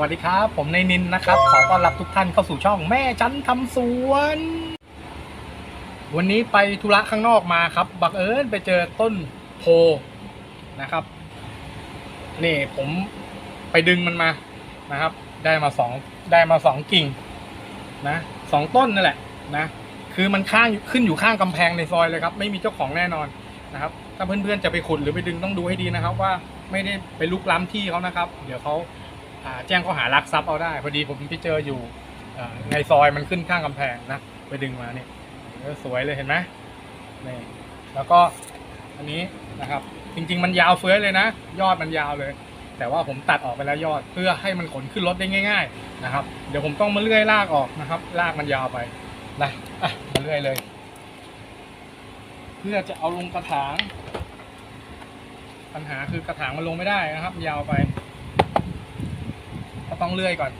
วัสดีครับ ผมในนินนะครับ ขอต้อนรับทุกท่านเข้าสู่ช่องแม่จันทำสวน วันนี้ไปธุระข้างนอกมาครับ บังเอิญไปเจอต้นโพนะครับ นี่ผมไปดึงมันมานะครับ ได้มาสองได้มาสองกิ่งนะสองต้นนั่นแหละนะ คือมันข้างขึ้นอยู่ข้างกำแพงในซอยเลยครับ ไม่มีเจ้าของแน่นอนนะครับ ถ้าเพื่อนๆจะไปขุดหรือไปดึงต้องดูให้ดีนะครับ ว่าไม่ได้ไปลุกล้ำที่เขานะครับ เดี๋ยวเขา อ่าแจ้งข้อหารักทรัพย์เอาได้ พอดีผมไปเจออยู่อ่าในซอยมันขึ้นข้างกำแพงนะไปดึงมาเนี่ยเออสวยเลยเห็นไหมนี่แล้วก็อันนี้นะครับ จริง ๆ มันยาวเฟ้ยเลยนะ ยอดมันยาวเลย แต่ว่าผมตัดออกไปแล้วยอดเพื่อให้มันขนขึ้นรถได้ง่าย ๆ นะครับ เดี๋ยวผมต้องมาเลื่อยรากออกนะครับรากมันยาวไปนะอะมาเลื่อยเลย เพื่อจะเอาลงกระถาง ปัญหาคือกระถางมันลงไม่ได้นะครับ ยาวไป ต้องเลื่อยก่อน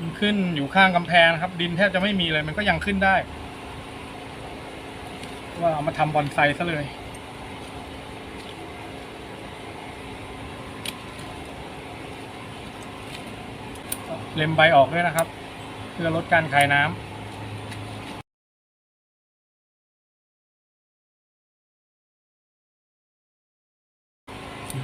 มันขึ้นอยู่ข้างกำแพงนะครับ ดินแทบจะไม่มีเลยมันก็ยังขึ้นได้ ว่าเอามาทำบอนไซซะเลย เล็มใบออกด้วยนะครับ เพื่อลดการคายน้ำ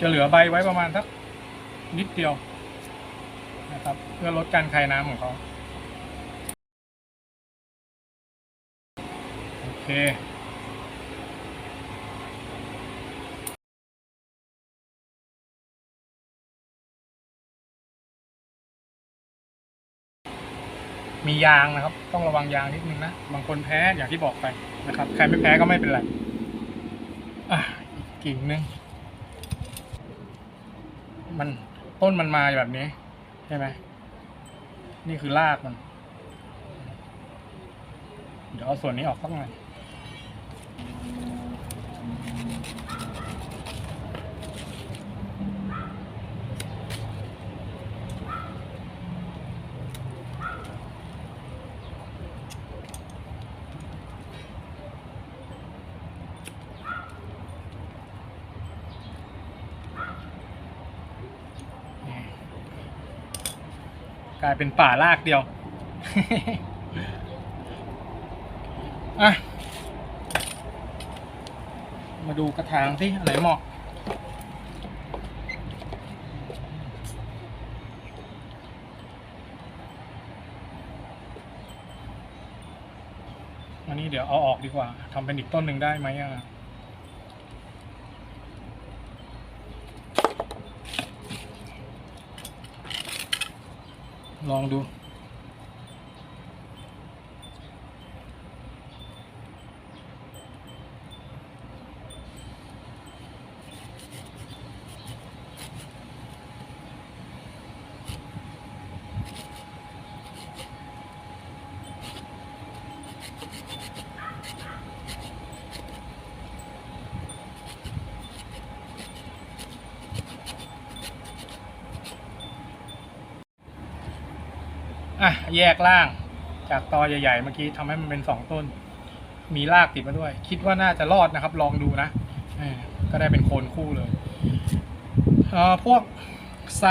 จะเหลือใบไว้ประมาณสักนิดเดียวนะครับ เพื่อลดการคายน้ำของเขาโอเค มียางนะครับ ต้องระวังยางนิดนึงนะ บางคนแพ้อย่างที่บอกไปนะครับ ใครไม่แพ้ก็ไม่เป็นไรอะอีกกิ่งนึง มันต้นมันมาแบบนี้ ใช่ไหม นี่คือรากมัน เดี๋ยวเอาส่วนนี้ออกสักหน่อย ลายเป็นป่ารากเดียวอะมาดูกระถางที่อันไหนเหมาะ อันนี้เดี๋ยวเอาออกดีกว่าทำเป็นอีกต้นหนึ่งได้ไหมอะ ลองดู อะแยกล่างจากตอใหญ่ๆเมื่อกี้ทำให้มันเป็นสองต้น มีรากติดมาด้วย คิดว่าน่าจะรอดนะครับ ลองดูนะก็ได้เป็นโคนคู่เลยเอ่อพวกไซ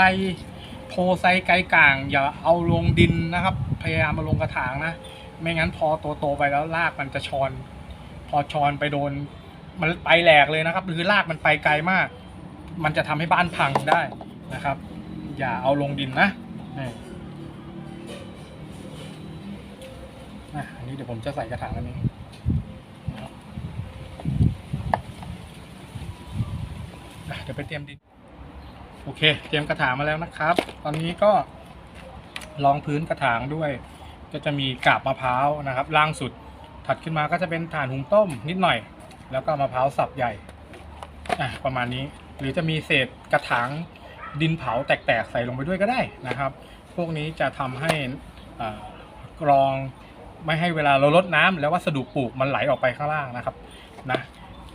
โพไซไกกลาง อย่าเอาลงดินนะครับ พยายามมาลงกระถางนะ ไม่งั้นพอโตๆไปแล้วรากมันจะชอน พอชอนไปโดน มันไปแหลกเลยนะครับ หรือรากมันไปไกลมาก มันจะทำให้บ้านพังได้นะครับ อย่าเอาลงดินนะ นี้เดี๋ยวผมจะใส่กระถางอันนี้เดี๋ยวไปเตรียมดินโอเค เตรียมกระถางมาแล้วนะครับ ตอนนี้ก็รองพื้นกระถางด้วย ก็จะมีกาบมะพร้าวนะครับ ล่างสุดถัดขึ้นมาก็จะเป็นถ่านหุงต้มนิดหน่อย แล้วก็มะพร้าวสับใหญ่อะประมาณนี้ หรือจะมีเศษกระถางดินเผาแตกๆใส่ลงไปด้วยก็ได้นะครับ พวกนี้จะทำให้กรอง ไม่ให้เวลาเราลดน้ำแล้ววัสดุปลูกมันไหลออกไปข้างล่างนะครับนะ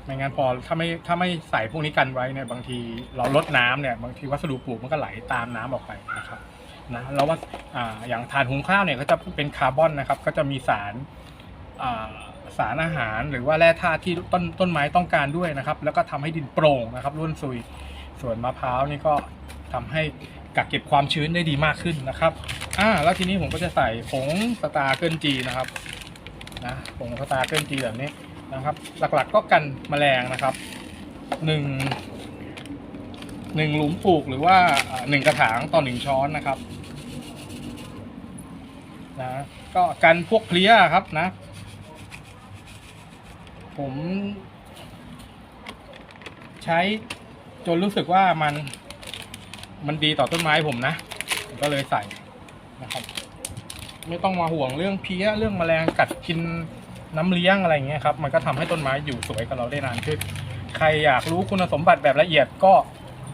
ไม่งั้นพอถ้าไม่ถ้าไม่ใส่พวกนี้กันไว้เนี่ยบางทีเราลดน้ำเนี่ยบางทีวัสดุปลูกมันก็ไหลตามน้ำออกไปนะครับนะแล้วว่าอ่าอย่างถ่านหุงข้าวเนี่ยก็จะเป็นคาร์บอนนะครับ ก็จะมีสารอ่าสารอาหารหรือว่าแร่ธาตุที่ต้นต้นไม้ต้องการด้วยนะครับ แล้วก็ทำให้ดินโปร่งนะครับร่วนซุย ส่วนมะพร้าวนี่ก็ทำให้ กักเก็บความชื้นได้ดีมากขึ้นนะครับอ่าแล้วทีนี้ผมก็จะใส่ผงสตาร์เกิลจีนะครับนะผงสตาร์เกิลจีแบบนี้นะครับ หลักๆก็กันแมลงนะครับหนึ่งหนึ่งหลุมปลูกหรือว่าหนึ่งกระถางต่อหนึ่งช้อนนะครับนะก็กันพวกเพลี้ยครับนะ ผมใช้จนรู้สึกว่ามัน มันดีต่อต้นไม้ผมนะผมก็เลยใส่นะครับ ไม่ต้องมาห่วงเรื่องเพี้ยเรื่องแมลงกัดกินน้ำเลี้ยงอะไรเงี้ยครับ มันก็ทำให้ต้นไม้อยู่สวยกับเราได้นานขึ้น ใครอยากรู้คุณสมบัติแบบละเอียดก็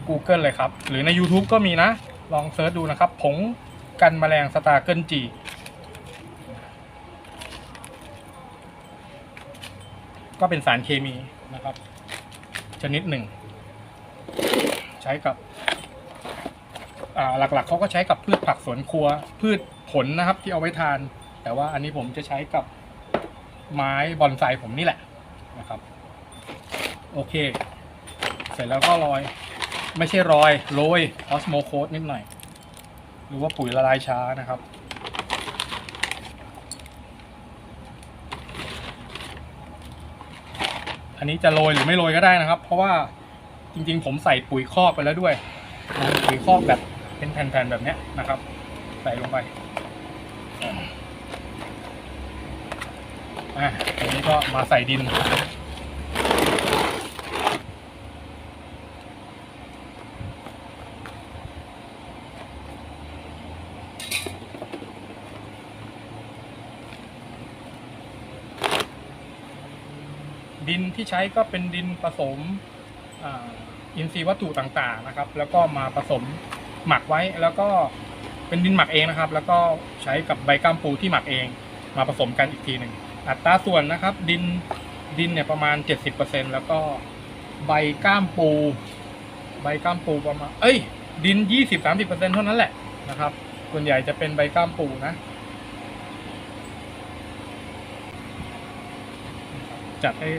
Google เลยครับ หรือใน YouTube ก็มีนะ ลองเซิร์ชดูนะครับ ผงกันแมลงสตาร์เกิลจีก็เป็นสารเคมีนะครับ ชนิดหนึ่ง ใช้กับ หลักๆเขาก็ใช้กับพืชผักสวนครัว พืชผลนะครับที่เอาไว้ทาน แต่ว่าอันนี้ผมจะใช้กับไม้บอนไซผมนี่แหละนะครับโอเค เสร็จแล้วก็โรยไม่ใช่รอยโรยออสโมโคสนิดหน่อย หรือว่าปุ๋ยละลายช้านะครับอันนี้จะโรยหรือไม่โรยก็ได้นะครับ เพราะว่าจริงๆ ผมใส่ปุ๋ยคอกไปแล้วด้วยปุ๋ยคอกแบบ เป็นแผ่นๆแบบนี้นะครับ ใส่ลงไปอะอันนี้ก็มาใส่ดิน ดินที่ใช้ก็เป็นดินผสมอาอินทรีย์วัตถุต่างๆนะครับ แล้วก็มาผสม หมักไว้แล้วก็เป็นดินหมักเองนะครับ แล้วก็ใช้กับใบก้ามปูที่หมักเอง มาผสมกันอีกทีหนึ่งอัตราส่วนนะครับ ดินดินเนี่ยประมาณ 70%แล้วก็ใบก้ามปู ใบก้ามปูประมาณ เอ้ย ดิน 20-30%เท่านั้นแหละนะครับ ส่วนใหญ่จะเป็นใบก้ามปูนะ จัดให้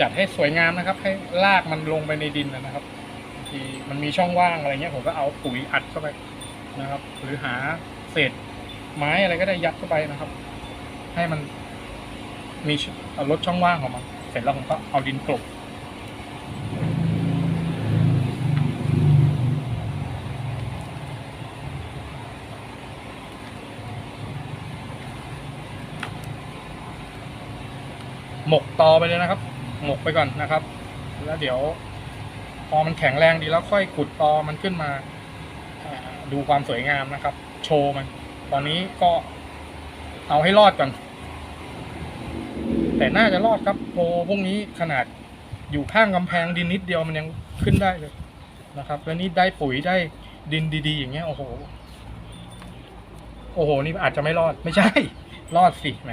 จัดให้สวยงามนะครับ ให้รากมันลงไปในดินนะครับ ทีมันมีช่องว่างอะไรเงี้ยผมก็เอาปุ๋ยอัดเข้าไปนะครับ หรือหาเศษไม้อะไรก็ได้ยัดเข้าไปนะครับ ให้มันมีลดช่องว่างของมัน เสร็จแล้วผมก็เอาดินกลบหมกตอไปเลยนะครับ หมกไปก่อนนะครับ แล้วเดี๋ยว พอมันแข็งแรงดีแล้วค่อยขุดตอมันขึ้นมาดูความสวยงามนะครับ โชว์มัน ตอนนี้ก็เอาให้รอดก่อน แต่น่าจะรอดครับโพพวกนี้ขนาดอยู่ข้างกำแพงดินนิดเดียวมันยังขึ้นได้เลยนะครับ แล้วนี่ได้ปุ๋ยได้ดินดี ๆ อย่างเงี้ยโอ้โห โอ้โห นี่อาจจะไม่รอดไม่ใช่ รอดสิแหม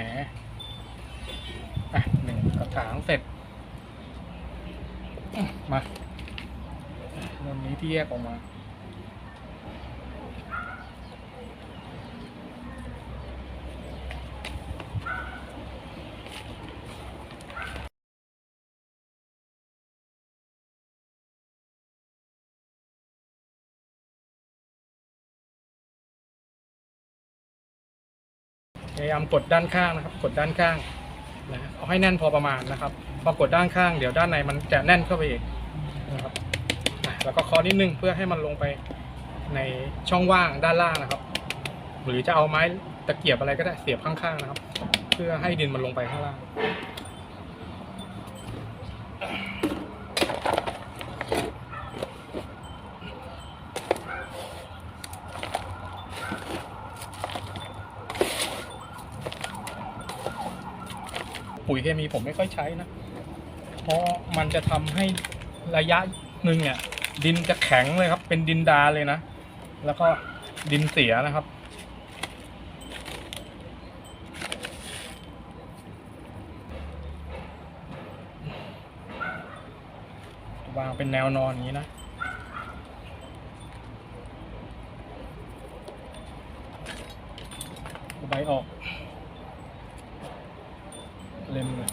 อะหนึ่งกระถางเสร็จ มา เริ่มนี้ที่แยกออกมา พยายามกดด้านข้างนะครับ กดด้านข้างนะเอาให้แน่นพอประมาณนะครับ พอกดด้านข้างเดี๋ยวด้านในมันจะแน่นเข้าไปอีกนะครับ แล้วก็เคอนิดนึงเพื่อให้มันลงไปในช่องว่างด้านล่างนะครับ หรือจะเอาไม้ตะเกียบอะไรก็ได้เสียบข้างๆนะครับ เพื่อให้ดินมันลงไปข้างล่าง ปุ๋ยเคมีผมไม่ค่อยใช้นะ เพราะมันจะทำให้ระยะหนึ่งเนี่ย ดินจะแข็งเลยครับ เป็นดินดาเลยนะ แล้วก็ดินเสียนะครับ วางเป็นแนวนอนอย่างนี้นะใบออก เล็มเลย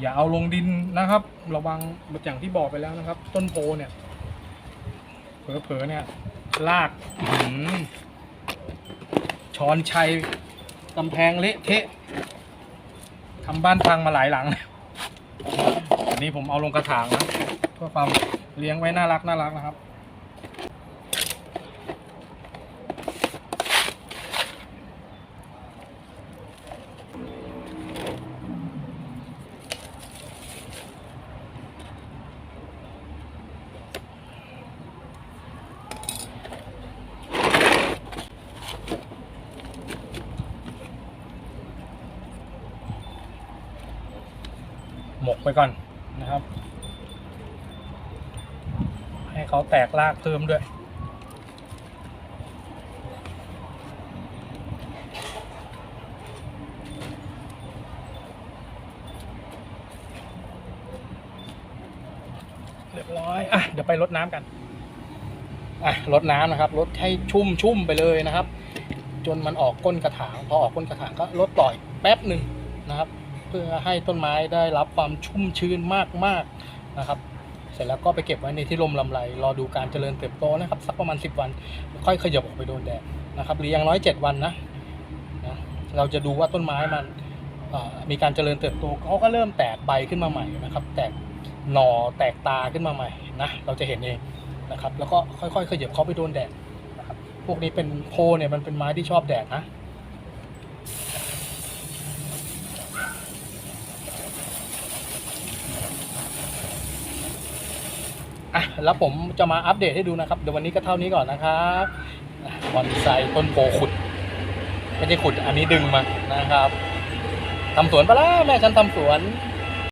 อย่าเอาลงดินนะครับ ระวังอย่างที่บอกไปแล้วนะครับ ต้นโพเนี่ยเผลอๆเนี่ยลากอช้อนชัยกำแพงเละเทะทำบ้านพังมาหลายหลังแล้วอันนี้ผมเอาลงกระถางนะเพื่อความเลี้ยงไว้น่ารักน่ารักนะครับ ไปก่อนนะครับ ให้เขาแตกรากเพิ่มด้วยเรียบร้อยอะเดี๋ยวไปรดน้ำกันอะรดน้ำนะครับรดให้ชุ่มชุ่มไปเลยนะครับ จนมันออกก้นกระถาง พอออกก้นกระถางก็ลดปล่อยแป๊บหนึ่งนะครับ เพื่อให้ต้นไม้ได้รับความชุ่มชื้นมากๆนะครับ เสร็จแล้วก็ไปเก็บไว้ในที่ลมลำไรรอดูการเจริญเติบโตนะครับสักประมาณ 10 วัน ค่อยขยับออกไปโดนแดดนะครับหรืออย่างน้อย 7 วันนะนะเราจะดูว่าต้นไม้มันมีการเจริญเติบโตเขาก็เริ่มแตกใบขึ้นมาใหม่นะครับ แตกหน่อแตกตาขึ้นมาใหม่นะเราจะเห็นเองนะครับ แล้วก็ค่อยๆขยับเขาไปโดนแดดนะครับพวกนี้เป็นโพเนี่ยมันเป็นไม้ที่ชอบแดดนะ อะ แล้วผมจะมาอัปเดตให้ดูนะครับ เดี๋ยววันนี้ก็เท่านี้ก่อนนะครับบอนไซต้นโพขุด ไม่ใช่ขุดอันนี้ดึงมานะครับทำสวนปะล่ะแม่ฉันทำสวน